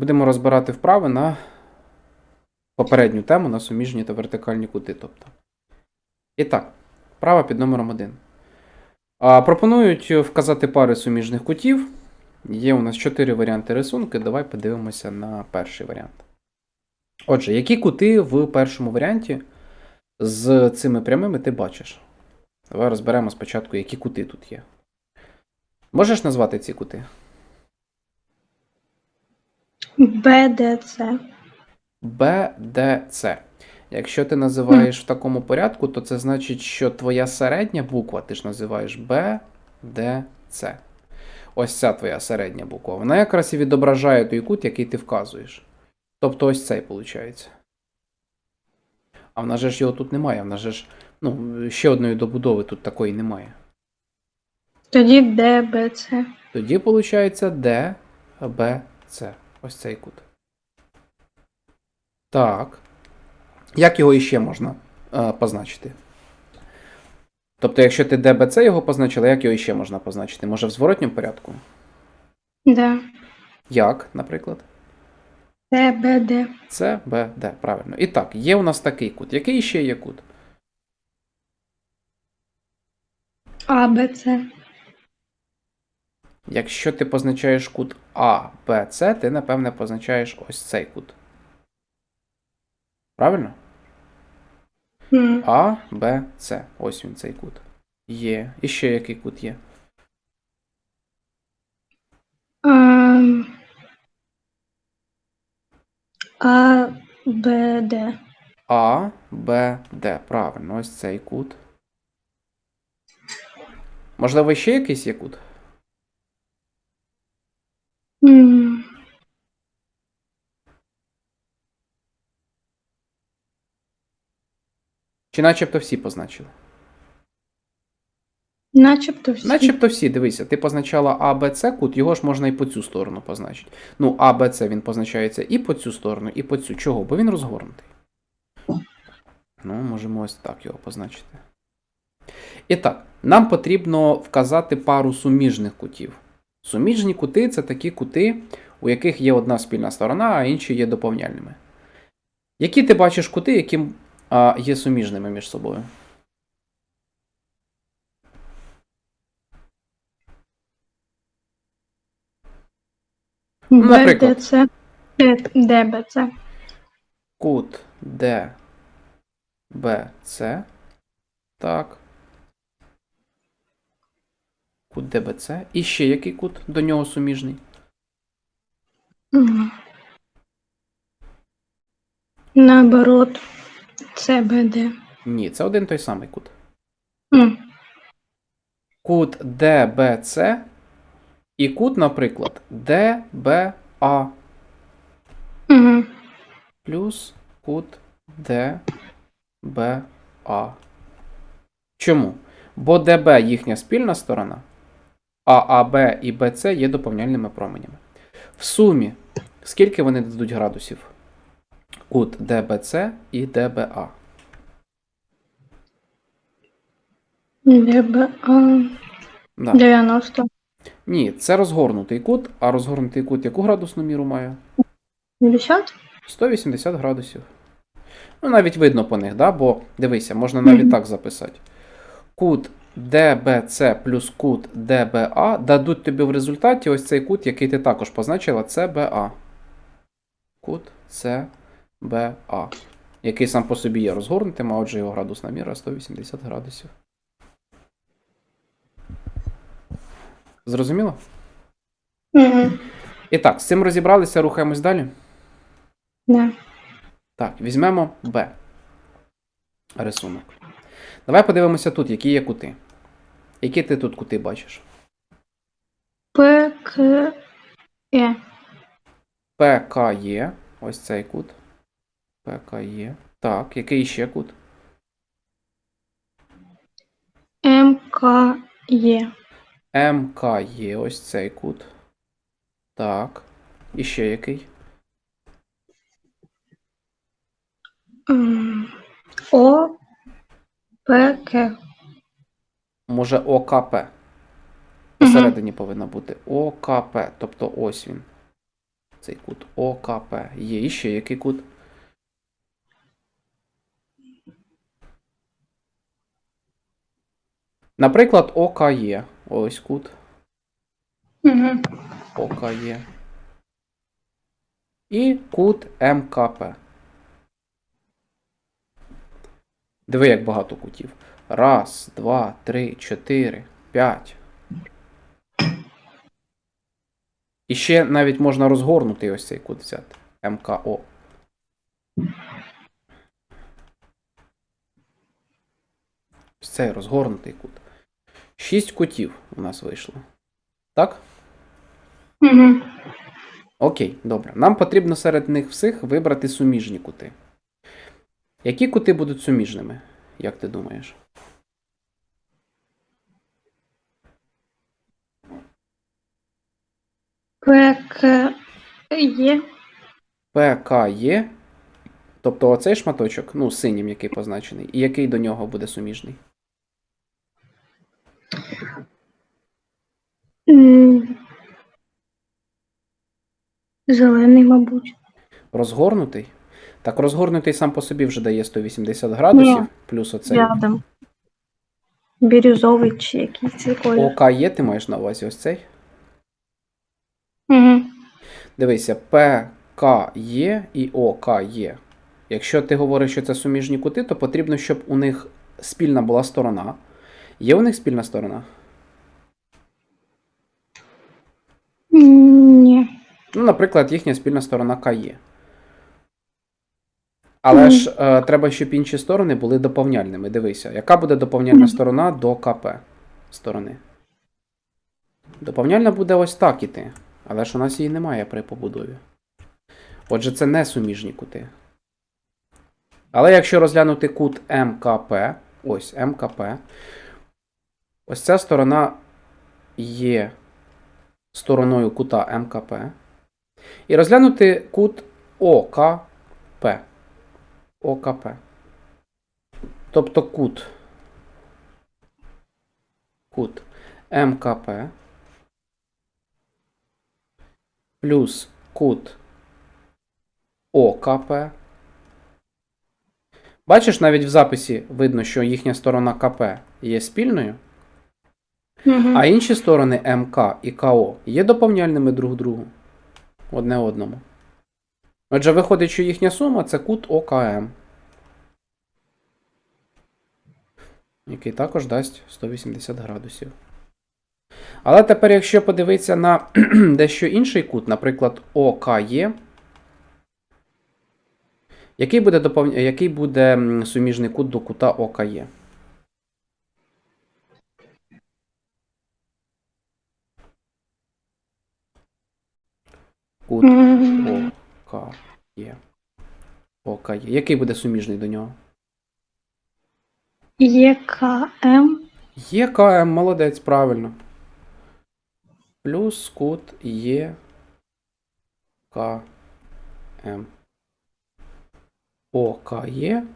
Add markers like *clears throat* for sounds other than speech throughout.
Будемо розбирати вправи на попередню тему на суміжні та вертикальні кути. Тобто. І так, вправа під номером 1. А, пропонують вказати пари суміжних кутів. Є у нас 4 варіанти рисунки. Давай подивимося на перший варіант. Отже, які кути в першому варіанті з цими прямими ти бачиш? Давай розберемо спочатку, які кути тут є. Можеш назвати ці кути? БДЦ. БДЦ. Якщо ти називаєш в такому порядку, то це значить, що твоя середня буква ти ж називаєш БДЦ. Ось ця твоя середня буква. Вона якраз і відображає той кут, який ти вказуєш. Тобто ось цей виходить. А в нас же ж його тут немає. В нас же ж ну, ще одної добудови тут такої немає. Тоді ДБЦ. Тоді виходить ДБЦ. Ось цей кут. Так. Як його іще можна е, позначити? Тобто, якщо ти ДБЦ його позначила, як його іще можна позначити? Може в зворотньому порядку? Да. Як, наприклад? ДБД. Це БД, правильно. І так, є у нас такий кут. Який ще є кут? АБЦ. Якщо ти позначаєш кут А, Б, С, ти, напевне, позначаєш ось цей кут. Правильно? А, Б, С. Ось він цей кут. Є. І ще який кут є? ам, АБД. А, Б, Д. Правильно, ось цей кут. Можливо, ще якийсь є кут? Чи начебто всі позначили? Начебто всі. Начебто всі, дивися, ти позначала А, Б, С кут, його ж можна і по цю сторону позначити. Ну, А, Б, С він позначається і по цю сторону, і по цю. Чого? Бо він розгорнутий. Ну, можемо ось так його позначити. І так, нам потрібно вказати пару суміжних кутів. Суміжні кути це такі кути, у яких є одна спільна сторона, а інші є доповняльними. Які ти бачиш кути, які а, є суміжними між собою? наприклад. БДЦ. ДБЦ. Кут Д, Б, С. Так. Кут ДБЦ. І ще який кут до нього суміжний? Наоборот. ЦБД. Ні, це один той самий кут. М, Кут ДБЦ і кут, наприклад, ДБА мгм. плюс кут ДБА. Чому? Бо ДБ їхня спільна сторона, а АБ і БЦ є доповняльними променями. В сумі, скільки вони дадуть градусів? Кут ДБЦ і ДБА. ДБА. Да. 90. Ні, це розгорнутий кут, а розгорнутий кут яку градусну міру має? 50? 180 градусів. Ну, навіть видно по них, да? бо дивися, можна навіть Мгм. так записати. Кут DBC плюс кут DBA дадуть тобі в результаті ось цей кут, який ти також позначила, CBA. Кут CBA. Який сам по собі є розгорнутим, а отже його градусна міра 180 градусів. Зрозуміло? Угу. І так, з цим розібралися, рухаємось далі. Да. Так, візьмемо Б. Рисунок. Давай подивимося тут, які є кути. Які ти тут кути бачиш? ПК. Е. ПК є. Ось цей кут. ПК є. Так, який ще кут? МК. Є. МК є. Ось цей кут. Так. І ще який? О. ПК. Може ОКП. Посередині повинна бути ОКП. Тобто ось він. Цей кут ОКП. Є. І ще який кут? Наприклад, ОКЄ. Ось кут. Угу. ОКЄ. І кут МКП. Диви, як багато кутів. Раз, два, три, чотири, п'ять. І ще навіть можна розгорнути ось цей кут взяти. МКО. Ось цей розгорнутий кут. Шість кутів у нас вийшло. Так? Угу. Окей, добре. Нам потрібно серед них всіх вибрати суміжні кути. Які кути будуть суміжними, як ти думаєш? ПК є. ПКЄ, тобто оцей шматочок, ну, синім, який позначений, і який до нього буде суміжний? Зелений, мабуть. Розгорнутий? Так, розгорнутий сам по собі вже дає 180 градусів, Ні. плюс оцей. Рядом. Бірюзовий чи якийсь колір. ОКЄ ти маєш на увазі ось цей? Угу. Дивися, ПКЄ і ОКЄ. Якщо ти говориш, що це суміжні кути, то потрібно, щоб у них спільна була сторона. Є у них спільна сторона? Ні. Ну, наприклад, їхня спільна сторона КЄ. Але Мгм. ж е, треба, щоб інші сторони були доповняльними. Дивися, яка буде доповняльна Мгм. сторона до КП сторони? Доповняльна буде ось так іти. Але ж у нас її немає при побудові. Отже, це не суміжні кути. Але якщо розглянути кут МКП, ось МКП, ось ця сторона є стороною кута МКП. І розглянути кут ОКП. ОКП. Тобто кут. Кут МКП плюс кут ОКП. Бачиш, навіть в записі видно, що їхня сторона КП є спільною, Угу. а інші сторони МК і КО є доповняльними друг другу. Одне одному. Отже, виходить, що їхня сума це кут ОКМ. Який також дасть 180 градусів. Але тепер, якщо подивитися на *clears throat* дещо інший кут, наприклад, ОКЄ, який буде, допов... який буде суміжний кут до кута ОКЄ? Кут М, ОК є. ОК є. Який буде суміжний до нього? ЄКМ. ЄКМ, молодець, правильно. Плюс кут ЄКМ. ОК є.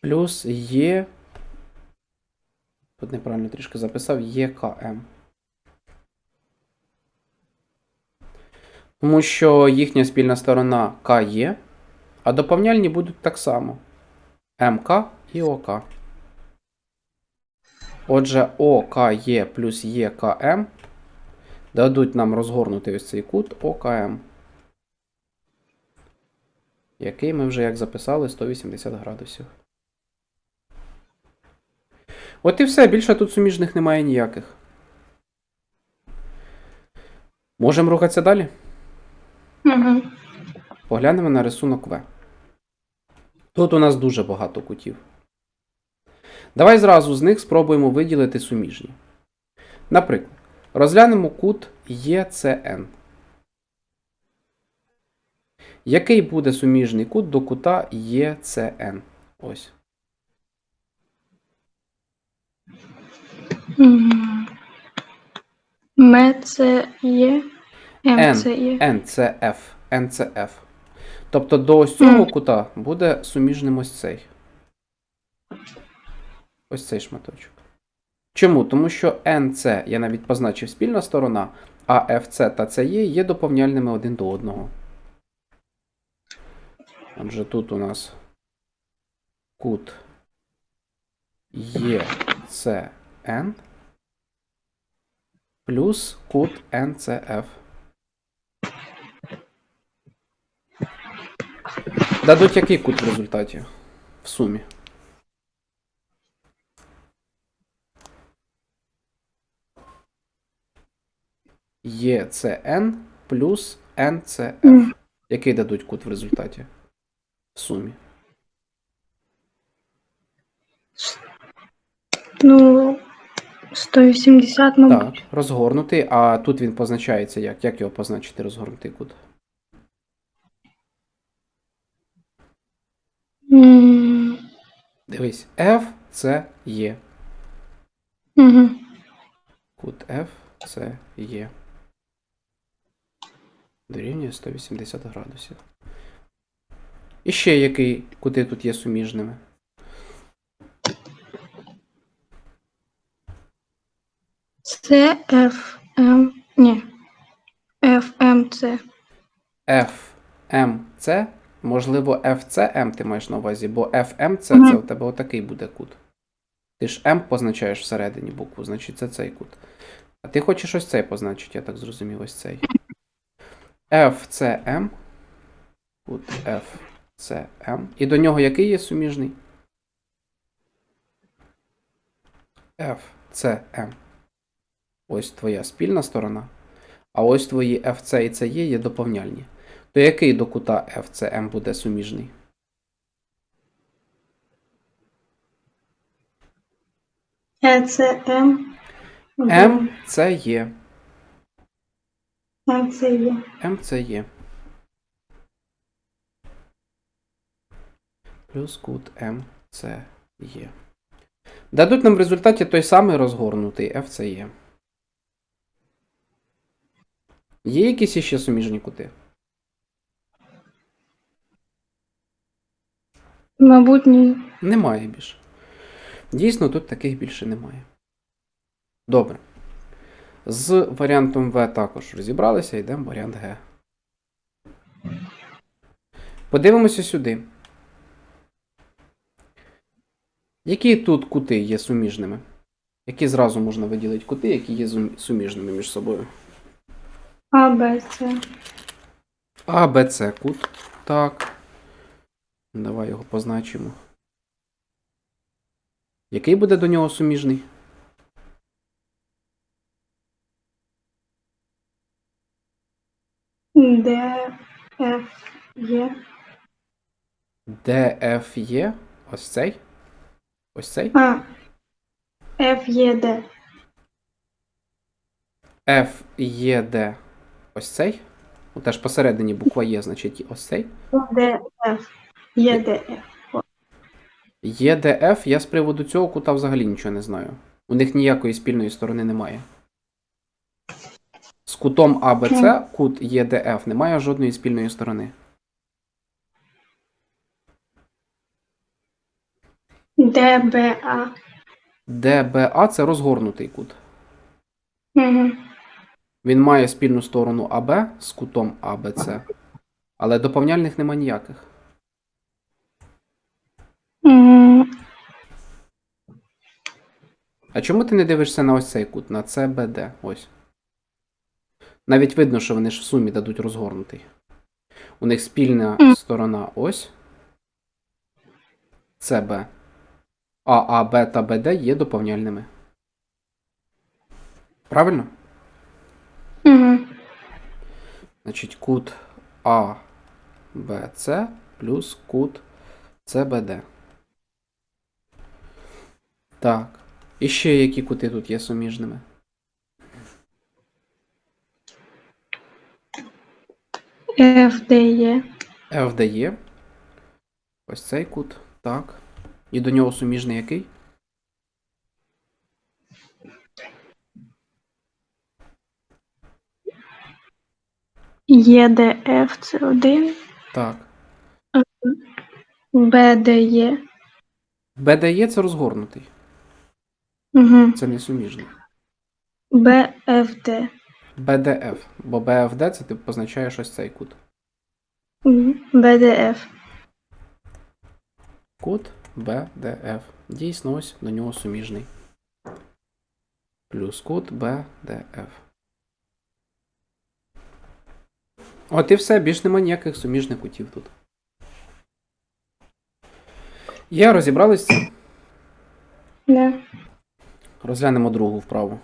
Плюс Є. Тут неправильно трішки записав ЄКМ. Тому що їхня спільна сторона К є, а доповняльні будуть так само. МК і ОК. Отже, ОКЄ плюс ЄКМ дадуть нам розгорнути ось цей кут ОКМ. Який ми вже як записали 180 градусів. От і все, більше тут суміжних немає ніяких. Можемо рухатися далі? Угу. Поглянемо на рисунок В. Тут у нас дуже багато кутів. Давай зразу з них спробуємо виділити суміжні. Наприклад, розглянемо кут ЄЦН. Який буде суміжний кут до кута ЄЦН? Ось. М це є. М це є. NCF. NCF. Тобто до ось цього кута буде суміжним ось цей. Ось цей шматочок. Чому? Тому що NC я навіть позначив спільна сторона, АФЦ та ЦЕ є доповняльними один до одного. Отже, тут у нас кут ЄЦН плюс кут НЦФ. Дадуть який кут в результаті? В сумі. ЄЦН плюс НЦФ. Який дадуть кут в результаті? В сумі. Ну, 180, мабуть. Так, розгорнутий, а тут він позначається як? Як його позначити розгорнутий кут? М, Дивись, F це є. мгм. Кут F це є. Дорівнює 180 градусів. І ще який кути тут є суміжними? Це FM, ні. FMC. FMC, можливо, FCM ти маєш на увазі, бо FMC це у тебе отакий буде кут. Ти ж M позначаєш всередині букву, значить це цей кут. А ти хочеш ось цей позначити, я так зрозумів, ось цей. FCM. Кут FCM. І до нього який є суміжний? FCM. Ось твоя спільна сторона. А ось твої FC і CE є доповняльні. То який до кута FCM буде суміжний? ECM. М це є. MC є. М є. Плюс кут М це є. Дадуть нам в результаті той самий розгорнутий F це є. Є якісь іще суміжні кути? Мабуть, ні. Немає більше. Дійсно, тут таких більше немає. Добре. З варіантом В також розібралися, йдемо в варіант Г. Подивимося сюди. Які тут кути є суміжними? Які зразу можна виділити кути, які є суміжними між собою? А, Б, С. А, Б, С кут. Так. Давай його позначимо. Який буде до нього суміжний? Д, Ф, Є. ДФ є. Ось цей. Ось цей. А. Ф, Є, Д. F є Д. Ось цей. Ну, теж посередині буква Є, значить ось цей. Д, Ф. Є, Д, Ф. Є ДФ, я з приводу цього кута взагалі нічого не знаю. У них ніякої спільної сторони немає. Кутом АБЦ кут ЄДФ немає жодної спільної сторони. Д, Б, ДБА це розгорнутий кут. Угу. Він має спільну сторону АБ з кутом АБЦ, але доповняльних нема ніяких. Угу. А чому ти не дивишся на ось цей кут, на CBD? Ось. Навіть видно, що вони ж в сумі дадуть розгорнутий. У них спільна сторона ось. CB. А А, Б та БД є доповняльними. Правильно? Угу. Значить, кут А, Б, С плюс кут СБД. Так. І ще які кути тут є суміжними? Ф, Д, Є. F дає. Ось цей кут. Так. І до нього суміжний який? Є, Д, Ф, це один. Так. Б, Д, BDE це розгорнутий. Угу. Це не суміжний. Б, Ф, Д. BDF. Бо BFD це ти позначаєш ось цей кут. БДФ. Кут BDF. Дійсно, ось до нього суміжний. Плюс кут BDF. От і все, більш нема ніяких суміжних кутів тут. Є, розібрались? Да. Розглянемо другу вправу.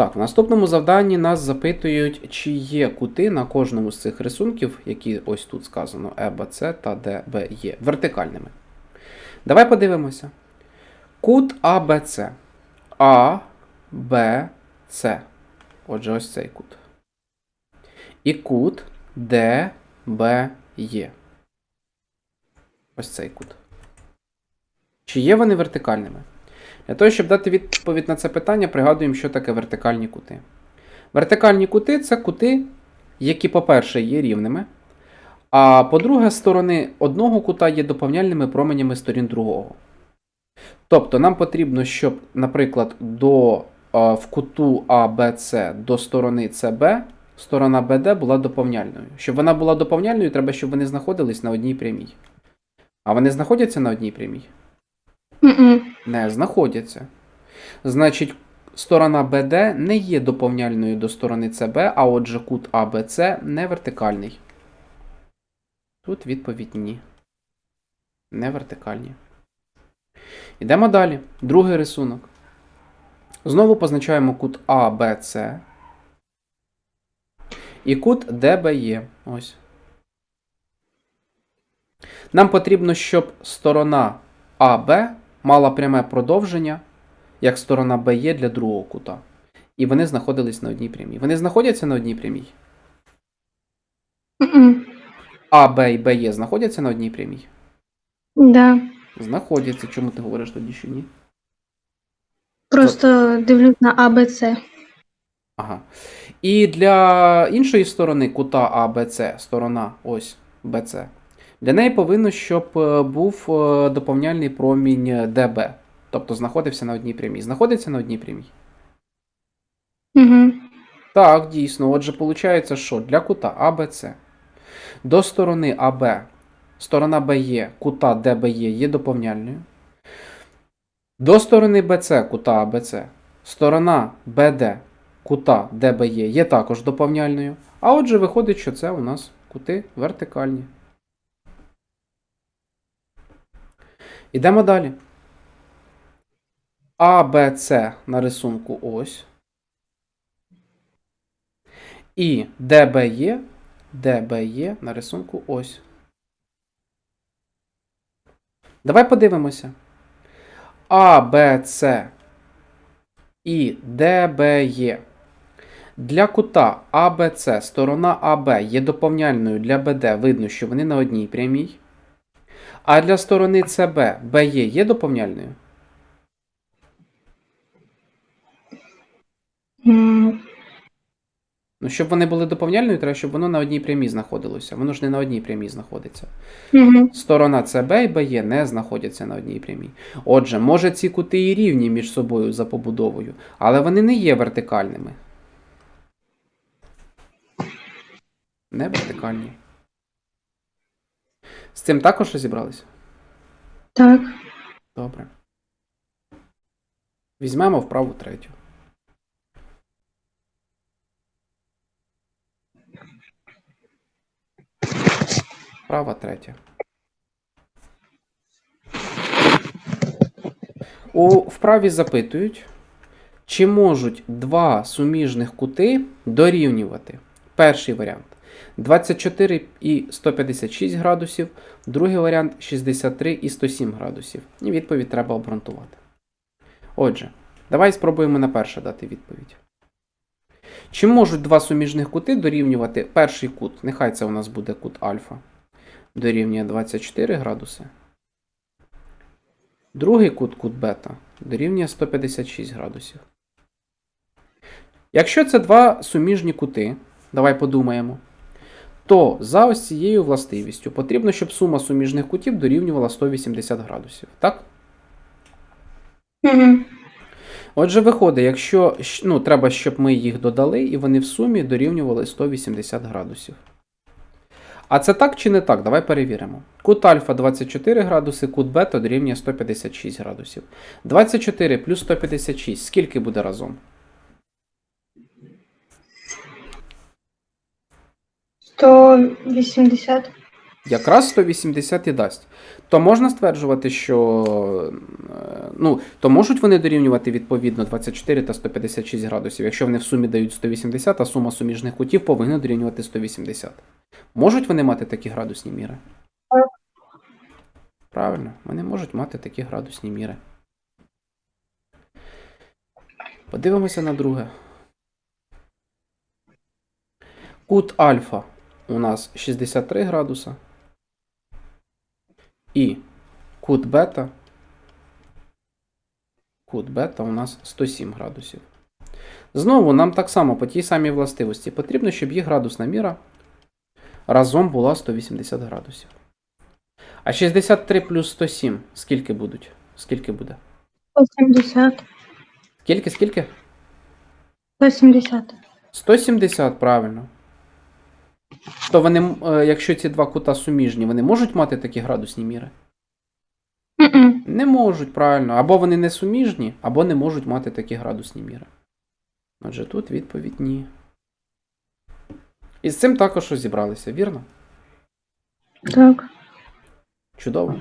Так, в наступному завданні нас запитують, чи є кути на кожному з цих рисунків, які ось тут сказано Е, С та Б, Є, вертикальними. Давай подивимося. Кут Б, А, Б, С. Отже, ось цей кут. І кут Д, Б, Є. Ось цей кут. Чи є вони вертикальними? Для того, щоб дати відповідь на це питання, пригадуємо, що таке вертикальні кути. Вертикальні кути це кути, які, по-перше, є рівними, а по-друге, сторони одного кута є доповняльними променями сторін другого. Тобто нам потрібно, щоб, наприклад, до, в куту АБЦ до сторони СБ сторона БД була доповняльною. Щоб вона була доповняльною, треба, щоб вони знаходились на одній прямій. А вони знаходяться на одній прямій? М-м. Не знаходяться. Значить, сторона БД не є доповняльною до сторони СБ, а отже, кут АБЦ не вертикальний. Тут відповідь ні. Не вертикальні. Йдемо далі. Другий рисунок. Знову позначаємо кут АБЦ. І кут ДБЄ. Ось. Нам потрібно, щоб сторона АБ мала пряме продовження, як сторона БЄ для другого кута. І вони знаходились на одній прямій. Вони знаходяться на одній прямій. М-м. АБ і БЄ знаходяться на одній прямій. Да. Знаходяться. Чому ти говориш тоді, що ні? Просто дивлюсь на АБЦ. Ага. І для іншої сторони кута АБЦ, сторона ось БЦ, для неї повинно, щоб е, був е, доповняльний промінь ДБ. Тобто знаходився на одній прямій. Знаходиться на одній прямій? Угу. Так, дійсно. Отже, виходить, що для кута АБЦ до сторони АБ, сторона БЄ, кута ДБЄ є доповняльною. До сторони БЦ кута АБЦ, сторона БД кута ДБЄ є також доповняльною. А отже, виходить, що це у нас кути вертикальні. Ідемо далі. АБЦ на рисунку ось. І ДБЄ, ДБЄ на рисунку ось. Давай подивимося. АБЦ і ДБЄ. Для кута АБЦ сторона АБ є доповняльною для БД, видно, що вони на одній прямій. А для сторони ЦБ БЄ є доповняльною? М, Ну, щоб вони були доповняльною, треба, щоб воно на одній прямій знаходилося. Воно ж не на одній прямій знаходиться. Угу. Сторона ЦБ і БЄ не знаходяться на одній прямій. Отже, може ці кути і рівні між собою за побудовою, але вони не є вертикальними. Не вертикальні. З цим також розібралися? Так. Добре. Візьмемо вправу третю. Вправа третя. У вправі запитують, чи можуть два суміжних кути дорівнювати. Перший варіант 24 і 156 градусів, другий варіант 63 і 107 градусів. І відповідь треба обґрунтувати. Отже, давай спробуємо на перше дати відповідь. Чи можуть два суміжних кути дорівнювати перший кут? Нехай це у нас буде кут альфа. Дорівнює 24 градуси. Другий кут кут бета дорівнює 156 градусів. Якщо це два суміжні кути, давай подумаємо, то за ось цією властивістю потрібно, щоб сума суміжних кутів дорівнювала 180 градусів. Так? Угу. Отже, виходить, якщо ну, треба, щоб ми їх додали, і вони в сумі дорівнювали 180 градусів. А це так чи не так? Давай перевіримо. Кут альфа 24 градуси, кут бета дорівнює 156 градусів. 24 плюс 156. Скільки буде разом? 180. Якраз 180 і дасть. То можна стверджувати, що е, ну, то можуть вони дорівнювати відповідно 24 та 156 градусів, якщо вони в сумі дають 180, а сума суміжних кутів повинна дорівнювати 180. Можуть вони мати такі градусні міри? Правильно, вони можуть мати такі градусні міри. Подивимося на друге. Кут альфа у нас 63 градуса. І кут бета. Кут бета у нас 107 градусів. Знову нам так само по тій самій властивості потрібно, щоб їх градусна міра разом була 180 градусів. А 63 плюс 107 скільки будуть? Скільки буде? 170. Скільки, скільки? 170. 170, правильно. То вони, е, якщо ці два кута суміжні, вони можуть мати такі градусні міри? Мгм. Не можуть, правильно. Або вони не суміжні, або не можуть мати такі градусні міри. Отже, тут відповідь ні. І з цим також розібралися, вірно? Так. Чудово.